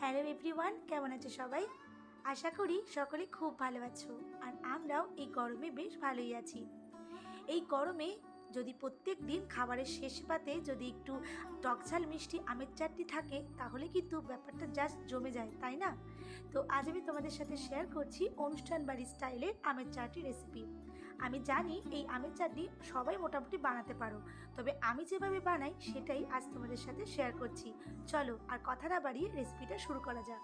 Hello everyone, কেমন আছে সবাই? আশা করি সকলে খুব ভালো আছো আর আমরাও এই গরমে বেশ ভালোই আছি। এই গরমে যদি প্রত্যেক দিন খাবারের শেষ পাতে যদি একটু টকঝাল মিষ্টি আমের চাটনি থাকে, তাহলে কিন্তু ব্যাপারটা জাস্ট জমে যায়, তাই না? তো আজ আমি তোমাদের সাথে শেয়ার করছি অনুষ্ঠান বাড়ি স্টাইলের আমের চাটনি রেসিপি আমি জানি এই আমের চাটনি সবাই মোটামুটি বানাতে পারো, তবে আমি যেভাবে বানাই সেটাই আজ তোমাদের সাথে শেয়ার করছি। চলো আর কথা না বাড়িয়ে রেসিপিটা শুরু করা যাক।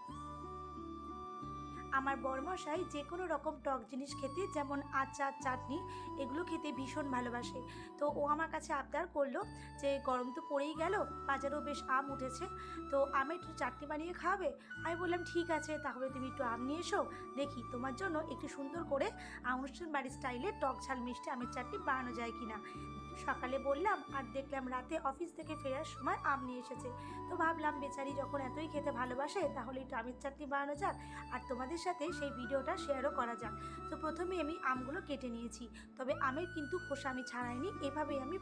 আমার বরমশাই যে কোনো রকম টক জিনিস খেতে, যেমন আচার, চাটনি, এগুলো খেতে ভীষণ ভালোবাসে। তো ও আমার কাছে আবদার করল যে গরম তো পড়েই গেল, বাজারেও বেশ আম উঠেছে। তো আমি একটু চাটনি বানিয়ে খাওয়াবে? আমি বললাম, ঠিক আছে, তাহলে তুমি একটু আম নিয়ে এসো। দেখি তোমার জন্য একটু সুন্দর করে অনুষ্ঠান বাড়ির স্টাইলে টক ঝাল মিষ্টি আমের চাটনি বানানো যায় কিনা। সকালে বললাম, আর দেখলাম রাতে অফিস থেকে ফেরার সময় আম নিয়ে এসেছে। তো ভাবলাম, বেচারি যখন এতই খেতে ভালোবাসে, তাহলে একটু আমের চাটনি বানানো যাক, আর তোমাদের সাথে সেই ভিডিওটা শেয়ারও করা যাক। তো প্রথমে আমি আমগুলো কেটে নিয়েছি। তবে আমের কিন্তু খোসা আমি ছাড়াইনি, এভাবেই আমি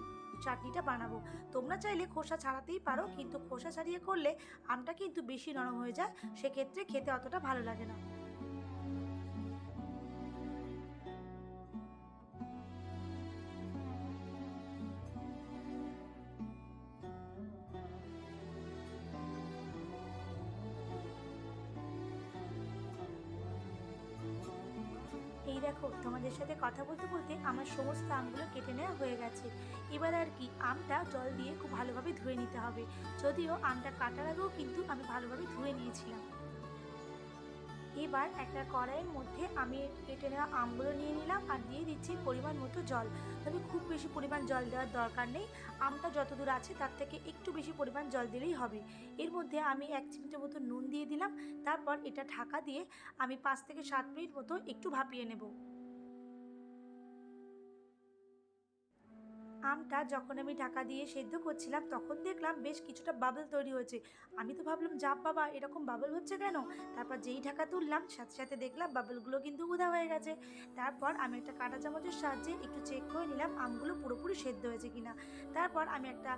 চাটনিটা বানাবো। তোমরা চাইলে খোসা ছাড়াতেই পারো, কিন্তু খোসা ছাড়িয়ে করলে আমটা কিন্তু বেশি নরম হয়ে যায়, সেক্ষেত্রে খেতে অতটা ভালো লাগে না। দেখো, তোমাদের সাথে কথা বলতে বলতে আমার সমস্ত আমগুলো কেটে নেওয়া হয়ে গেছে। এবার আর কি, আমটা জল দিয়ে খুব ভালোভাবে ধুয়ে নিতে হবে। যদিও আমটা কাটার আগেও কিন্তু আমি ভালোভাবে ধুয়ে নিয়েছিলাম। এবার একটা কড়াইয়ের মধ্যে আমি কেটে নেওয়া আমগুলো নিয়ে নিলাম আর দিয়ে দিচ্ছি পরিমাণ মতো জল। তবে খুব বেশি পরিমাণ জল দেওয়ার দরকার নেই। আমটা যতদূর আছে তার থেকে একটু বেশি পরিমাণ জল দিলেই হবে। এর মধ্যে আমি এক চিমটে মতো নুন দিয়ে দিলাম। তারপর এটা ঢাকা দিয়ে আমি পাঁচ থেকে সাত মিনিট মতো একটু ভাপিয়ে নেব। আমটা যখন আমি ঢাকা দিয়ে সেদ্ধ করছিলাম, তখন দেখলাম বেশ কিছুটা বাবল তৈরি হয়েছে। আমি তো ভাবলাম জাপ বাবা, এরকম বাবল হচ্ছে কেন? তারপর যেই ঢাকা তুললাম, সাথে সাথে দেখলাম বাবলগুলো কিন্তু উদা হয়ে গেছে। তারপর আমি একটা কাঁটা চামচের সাহায্যে একটু চেক করে নিলাম, আমগুলো পুরোপুরি সেদ্ধ হয়েছে কিনা। তারপর আমি একটা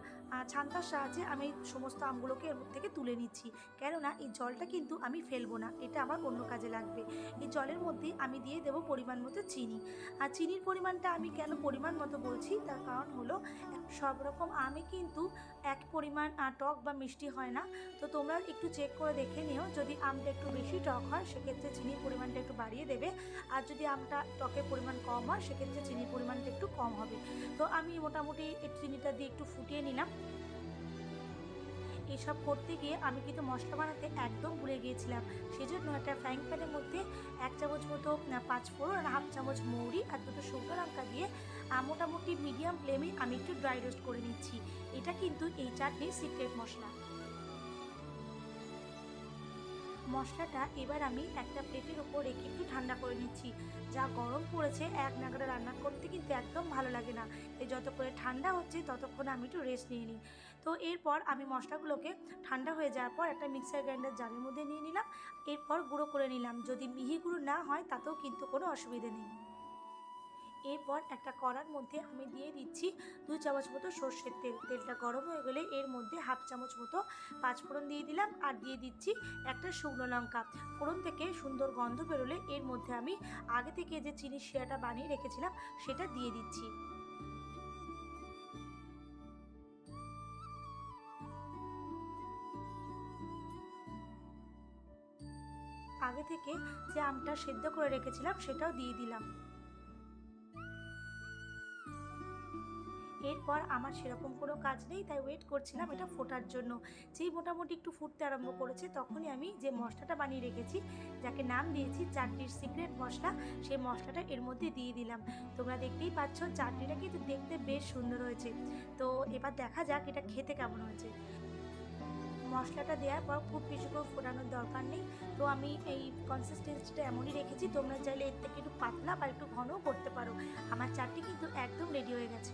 ছান্তার সাহায্যে আমি সমস্ত আমগুলোকে এর থেকে তুলে নিচ্ছি। কেননা, এই জলটা কিন্তু আমি ফেলব না, এটা আমার অন্য কাজে লাগবে। এই জলের মধ্যে আমি দিয়ে দেবো পরিমাণ মতো চিনি। আর চিনির পরিমাণটা আমি কেন পরিমাণ মতো বলছি? তার কারণ হলো সব রকম আমি কিন্তু এক পরিমাণ টক বা মিষ্টি হয় না। তো তোমরা একটু চেক করে দেখে নিও। যদি আমটা একটু বেশি টক হয়, সেক্ষেত্রে চিনির পরিমাণটা একটু বাড়িয়ে দেবে। আর যদি আমটা টকের পরিমাণ কম হয়, সেক্ষেত্রে চিনির পরিমাণটা একটু কম হবে। তো আমি মোটামুটি চিনিটা দিয়ে একটু ফুটিয়ে নিলাম। এসব করতে গিয়ে আমি কিন্তু মশলা বানাতে একদম ভুলে গিয়েছিলাম। সেই জন্য একটা ফ্রাইং প্যানের মধ্যে এক চামচ মতো পাঁচফোড়ন পাঁচ ফোড়ন আর হাফ চামচ মৌরি আর দুটো শুকনো লঙ্কা দিয়ে মোটামুটি মিডিয়াম ফ্লেমে আমি একটু ড্রাই রোস্ট করে নিচ্ছি। এটা কিন্তু এই চাটনির সিক্রেট মশলা। মশলাটা এবার আমি একটা প্লেটের উপর রেখে একটু ঠান্ডা করে নিচ্ছি। যা গরম পড়েছে, এক নাগারে রান্না করতে কিন্তু একদম ভালো লাগে না। এই যত করে ঠান্ডা হচ্ছে, ততক্ষণ আমি একটু রেস্ট নিয়ে নিই। তো এরপর আমি মশলাগুলোকে ঠান্ডা হয়ে যাওয়ার পর একটা মিক্সার গ্রাইন্ডার জারের মধ্যে নিয়ে নিলাম। এরপর গুঁড়ো করে নিলাম। যদি মিহি গুঁড়ো না হয়, তাতেও কিন্তু কোনো অসুবিধে নেই। এরপর একটা কড়ার মধ্যে আমি দিয়ে দিচ্ছি দুই চামচ মতো সর্ষের তেল। তেলটা গরম হয়ে গেলে এর মধ্যে হাফ চামচ মতো পাঁচফোড়ন দিয়ে দিলাম আর দিয়ে দিচ্ছি একটা শুকনো লঙ্কা। ফোড়ন থেকে সুন্দর গন্ধ বেরোলে এর মধ্যে আমি আগে থেকে যে চিনি শিরাটা বানিয়ে রেখেছিলাম সেটা দিয়ে দিচ্ছি। আগে থেকে যে আমটা সেদ্ধ করে রেখেছিলাম সেটাও দিয়ে দিলাম। এরপর আমার সেরকম কোনো কাজ নেই তাই ওয়েট করছিলাম এটা ফোটার জন্য। যেই মোটামুটি একটু ফুটতে আরম্ভ করেছে তখনই আমি যে মশলাটা বানিয়ে রেখেছি যাকে নাম দিয়েছি চাটনির সিক্রেট মশলা সেই মশলাটা এর মধ্যে দিয়ে দিলাম। তোমরা দেখতেই পাচ্ছ চাটনিটা কিন্তু দেখতে বেশ সুন্দর হয়েছে। তো এবার দেখা যাক এটা খেতে কেমন হয়েছে। মশলাটা দেওয়ার পর খুব বেশি করে ফোটানোর দরকার নেই। তো আমি এই কনসিস্টেন্সিটা এমনই রেখেছি তোমরা চাইলে এর থেকে একটু পাতলা বা একটু ঘনও করতে পারো। আমার চাটনি কিন্তু একদম রেডি হয়ে গেছে।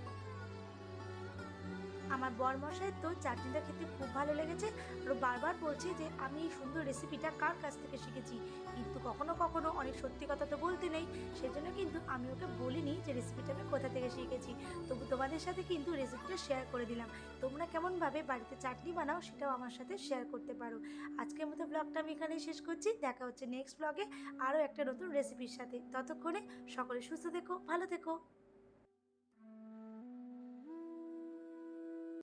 আমার বরমশাই তো চাটনিটা খেতে খুব ভালো লেগেছে আর বারবার বলছে যে আমি এই সুন্দর রেসিপিটা কার কাছ থেকে শিখেছি। কিন্তু কখনো কখনো অনেক সত্যি কথা তো বলতে নেই। সেজন্য কিন্তু আমি ওকে বলিনি যে রেসিপিটা আমি কোথা থেকে শিখেছি। তবু তোমাদের সাথে কিন্তু রেসিপিটা শেয়ার করে দিলাম। তোমরা কেমনভাবে বাড়িতে চাটনি বানাও সেটাও আমার সাথে শেয়ার করতে পারো। আজকের মতো ব্লগটা আমি এখানেই শেষ করছি। দেখা হচ্ছে নেক্সট ব্লগে আরও একটা নতুন রেসিপির সাথে। ততক্ষণে সকলে সুস্থ থেকো, ভালো থেকো।